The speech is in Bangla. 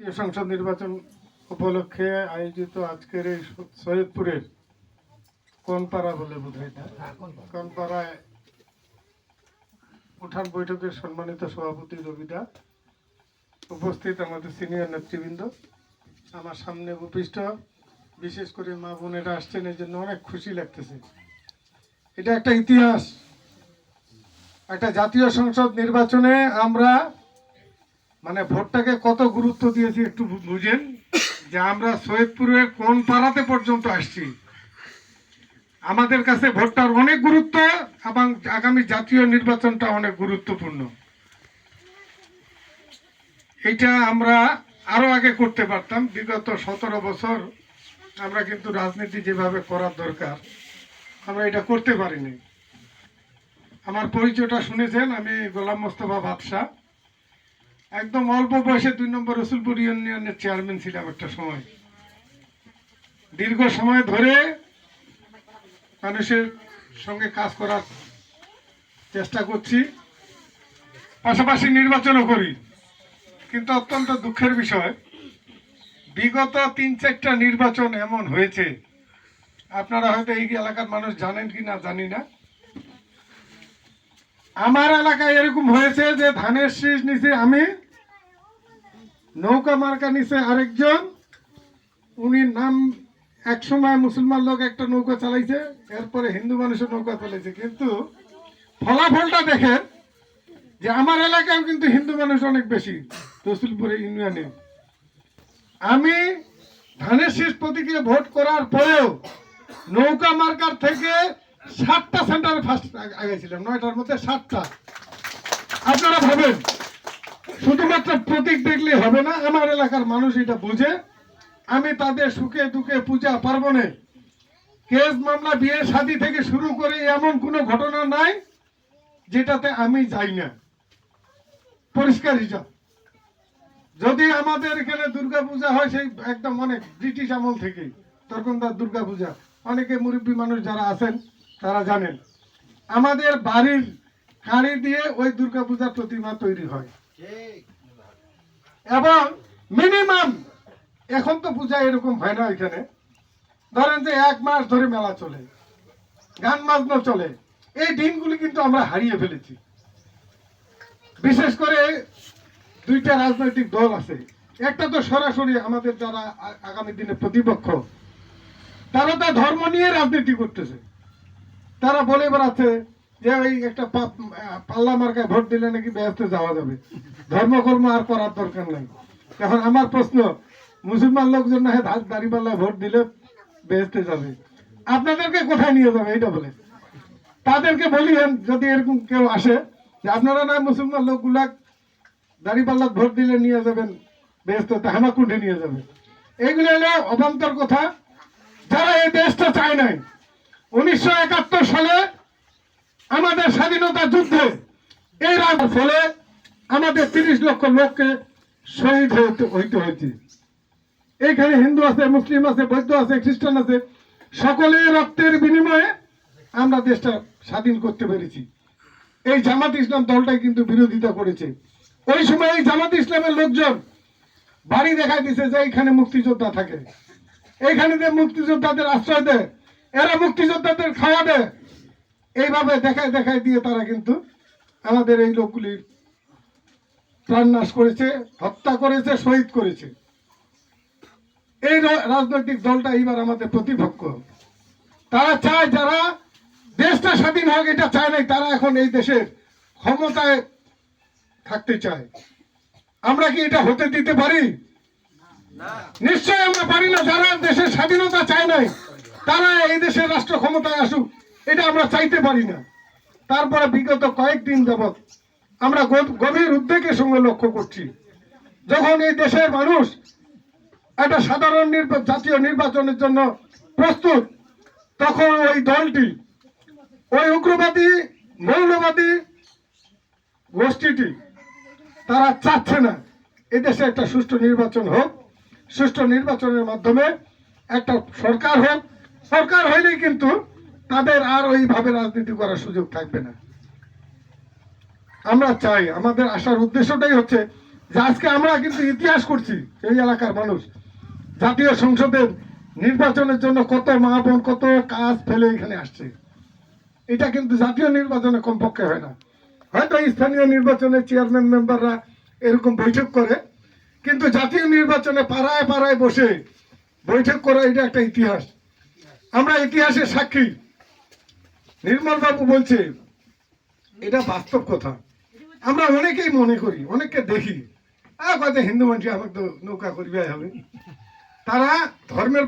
জাতীয় সংসদ নির্বাচন উপলক্ষে আয়োজিত আজকের এই সৈয়দপুরের কোনপাড়া বলে বোধ হয় কোনপাড়ায় উঠান বৈঠকের সম্মানিত সভাপতি রবিদা উপস্থিত আমাদের সিনিয়র নেতৃবৃন্দ আমার সামনে উপবিষ্ট বিশেষ করে মা বোনেরা আসছেন এই জন্য অনেক খুশি লাগতেছে। এটা একটা ইতিহাস। একটা জাতীয় সংসদ নির্বাচনে আমরা মানে ভোটটাকে কত গুরুত্ব দিয়েছি একটু বুঝেন যে আমরা সৈয়দপুরের কোন পাড়াতে পর্যন্ত আসছি। আমাদের কাছে ভোটটার অনেক গুরুত্ব এবং আগামী জাতীয় নির্বাচনটা অনেক গুরুত্বপূর্ণ। এটা আমরা আরও আগে করতে পারতাম। বিগত সতেরো বছর আমরা কিন্তু রাজনীতি যেভাবে করার দরকার, আমরা এটা করতে পারিনি। আমার পরিচয়টা শুনেছেন, আমি গোলাম মোস্তফা বাদশাহ। একদম অল্প বয়সে দুই নম্বর রসুলপুর ইউনিয়নের চেয়ারম্যান ছিলাম একটা সময়। দীর্ঘ সময় ধরে মানুষের সঙ্গে কাজ করার চেষ্টা করছি। পাশাপাশি নির্বাচনও করি। কিন্তু অত্যন্ত দুঃখের বিষয়, বিগত তিন চারটা নির্বাচন এমন হয়েছে। আপনারা হয়তো এই এলাকার মানুষ জানেন কি না জানি না। আমার এলাকায় এরকম হয়েছে যে ধানের শীষ নিচে আমি নৌকা মার্কা নিচে আরেকজন। উনি নাম, এক সময় মুসলমান লোক একটা নৌকা চালাইছে, এরপরে হিন্দু মানুষের নৌকা চালাইছে। কিন্তু ফলাফলটা দেখেন যে আমার এলাকায় কিন্তু হিন্দু মানুষ অনেক বেশি, রসুলপুরে ইউনিয়নে। আমি ধানের শীষ প্রতীকে ভোট করার পরেও নৌকা মার্কার থেকে সাতটা সেন্টারে ফার্স্ট আগাইছিলাম, নয়টার মধ্যে সাতটা। আপনারা ভাবেন শুধুমাত্র প্রতীক দেখলে হবে না, আমার এলাকার মানুষ এটা বুঝে। আমি তাদের সুখে দুঃখে পূজা পার্বণে কেস মামলা বিয়ে শাদী থেকে শুরু করে এমন কোনো ঘটনা নাই যেটাতে আমি যাই না। পরিষ্কার হিসাব। যদি আমাদের এখানে দুর্গা পূজা হয়, সেই একদম অনেক ব্রিটিশ আমল থেকে তখন তার দুর্গা পূজা অনেকে মুরব্বী মানুষ যারা আছেন, তারা জানেন। আমাদের বাড়ির কাঁড়ি দিয়ে ওই দুর্গা পূজার প্রতিমা তৈরি হয়। এবং মিনিমাম এখন তো পূজা এরকম হয় না এখানে। ধরেন যে এক মাস ধরে মেলা চলে, গান বাজনা চলে, এই দিনগুলি কিন্তু আমরা হারিয়ে ফেলেছি। বিশেষ করে দুইটা রাজনৈতিক দল আছে। একটা তো সরাসরি আমাদের যারা আগামী দিনে প্রতিপক্ষ, তারা তা ধর্ম নিয়ে রাজনীতি করতেছে। তারা বলে বেড়াচ্ছে যে ওই একটা পাল্লা মার্কায় ভোট দিলে নাকি ব্যস্ত যাওয়া যাবে। ধর্মকর্ম আর করার দরকার নাই। এখন আমার প্রশ্ন, মুসলমান লোকজন না হয় দাড়ি পাল্লায় ভোট দিলে বেহেস্তে যাবে? আপনাদেরকে কোথায় নিয়ে যাবে এটা বলে? তাদেরকে বলি যদি এরকম কেউ আসে, যে আপনারা না মুসলমান লোকগুলা দাড়ি পাল্লা ভোট দিলে নিয়ে যাবেন বেহেস্ত হামাকুণ্ডে নিয়ে যাবে। এইগুলো হলো অবান্তর কথা। যারা এই দেশটা চায় নাই, উনিশশো একাত্তর সালে আমাদের স্বাধীনতা যুদ্ধে এই রাজার ফলে আমাদের তিরিশ লক্ষ লোককে শহীদ হইতে হয়েছে। এইখানে হিন্দু আছে, মুসলিম আছে, বৌদ্ধ আছে, খ্রিস্টান আছে, সকলের রক্তের বিনিময়ে আমরা দেশটা স্বাধীন করতে পেরেছি। এই জামাত ইসলাম দলটাই কিন্তু বিরোধিতা করেছে। ওই সময় এই জামাত ইসলামের লোকজন বাড়ি দেখা দিছে যে এইখানে মুক্তিযোদ্ধা থাকে। এইখানে যে মুক্তিযোদ্ধাদের আশ্রয় দেয়, এরা মুক্তিযোদ্ধাদের খাওয়া দেয়। এইভাবে দেখায় দেখায় দিয়ে তারা কিন্তু আমাদের এই লোকগুলি প্রাণ নাশ করেছে, হত্যা করেছে, শহীদ করেছে। এই রাজনৈতিক দলটা এইবার আমাদের প্রতিপক্ষ। তারা চায় যারা দেশটা স্বাধীন হোক, এটা চায় নাই, তারা এখন এই দেশের ক্ষমতায় থাকতে চায়। আমরা কি এটা হতে দিতে পারি? নিশ্চয় আমরা পারি না, যারা দেশের স্বাধীনতা চায় নাই, তারা এই দেশের রাষ্ট্র ক্ষমতায় আসুক। এটা আমরা চাইতে পারি না। তারপরে বিগত কয়েকদিন যাবৎ আমরা গভ- গভীর উদ্বেগের সঙ্গে লক্ষ্য করছি। যখন এই দেশের মানুষ একটা সাধারণ জাতীয় নির্বাচনের জন্য প্রস্তুত, তখন ওই দলটি, ওই উগ্রবাদী, মৌলবাদী গোষ্ঠীটি, তারা চাচ্ছে না এদেশে একটা সুষ্ঠু নির্বাচন হোক। সুষ্ঠু নির্বাচনের মাধ্যমে একটা সরকার হোক। সরকার হইলেই কিন্তু তাদের আর ওইভাবে রাজনীতি করার সুযোগ থাকবে না। আমরা চাই, আমাদের আসার উদ্দেশ্যটাই হচ্ছে যে আজকে আমরা কিন্তু ইতিহাস করছি, এই এলাকার মানুষ। জাতীয় সংসদের নির্বাচনের জন্য কত মা বোন, কত কাজ ফেলে এখানে আসছে। এটা কিন্তু জাতীয় নির্বাচনে কমপক্ষে হয় না। হয়তো স্থানীয় নির্বাচনে চেয়ারম্যান মেম্বাররা এরকম বৈঠক করে, কিন্তু জাতীয় নির্বাচনে পাড়ায় পাড়ায় বসে বৈঠক করা এটা একটা ইতিহাস। আমরা ইতিহাসের সাক্ষী। নির্মল বাবু বলছে, এটা বাস্তব কথা। আমরা অনেকেই মনে করি, অনেককে দেখি। আর হিন্দু মানুষ আমাকে তো নৌকা করিবে হবে। তারা ধর্মের